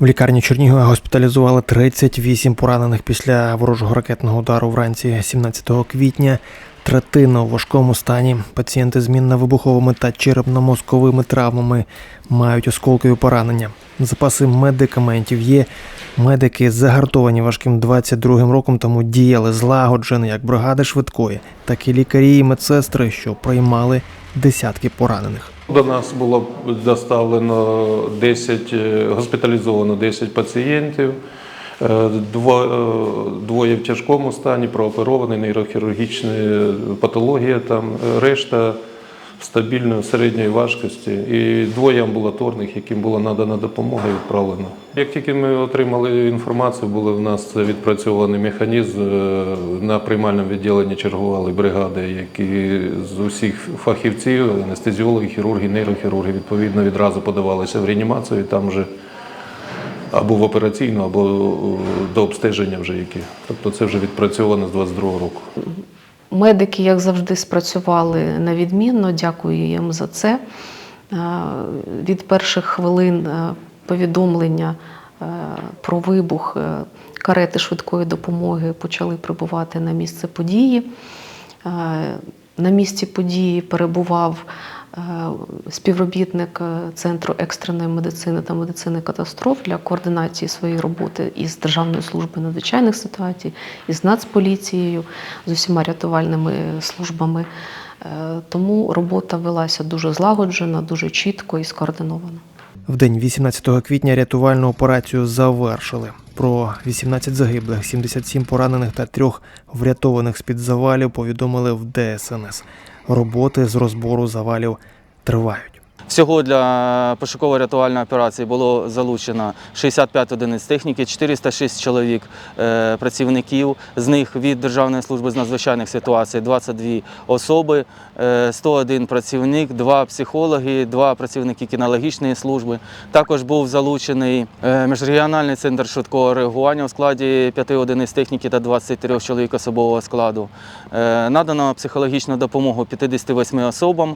В лікарні Чернігова госпіталізували 38 поранених після ворожого ракетного удару вранці 17 квітня. Третина у важкому стані. Пацієнти з мінно-вибуховими та черепно-мозковими травмами мають осколкові поранення. Запаси медикаментів є. Медики загартовані важким 22-м роком, тому діяли злагоджено як бригади швидкої, так і лікарі і медсестри, що приймали десятки поранених. До нас було доставлено 10, е, госпіталізовано 10 пацієнтів. Е, е, Двоє в тяжкому стані, прооперований, нейрохірургічна патологія, там решта стабільної середньої важкості. І двоє амбулаторних, яким була надана допомога і відправлено. Як тільки ми отримали інформацію, були в нас відпрацьований механізм. е, На приймальному відділенні чергували бригади, які з усіх фахівців, анестезіологи, хірурги, нейрохірурги, відповідно відразу подавалися в реанімацію. і Там вже або в операційну, або е, до обстеження вже які. Тобто це вже відпрацьовано з 22-го року. Медики, як завжди, спрацювали на відмінно. Дякую їм за це. Е, Від перших хвилин е, повідомлення е, про вибух карети швидкої допомоги почали прибувати на місце події. На місці події перебував співробітник е, Центру екстреної медицини та медицини катастроф для координації своєї роботи із Державною службою надзвичайних ситуацій, із Нацполіцією, з усіма рятувальними службами. Е, Тому робота велася дуже злагоджена, дуже чітко і скоординовано. В день 18 квітня рятувальну операцію завершили. Про 18 загиблих, 77 поранених та трьох врятованих з-під завалів повідомили в ДСНС. Роботи з розбору завалів тривають. Всього для пошуково-рятувальної операції було залучено 65 одиниць техніки, 406 чоловік е, працівників. З них від Державної служби з надзвичайних ситуацій 22 особи, е, 101 працівник, 2 психологи, 2 працівники кінологічної служби. Також був залучений е, міжрегіональний центр швидкого реагування у складі 5 одиниць техніки та 23 чоловік особового складу. Е, Надано психологічну допомогу 58 особам.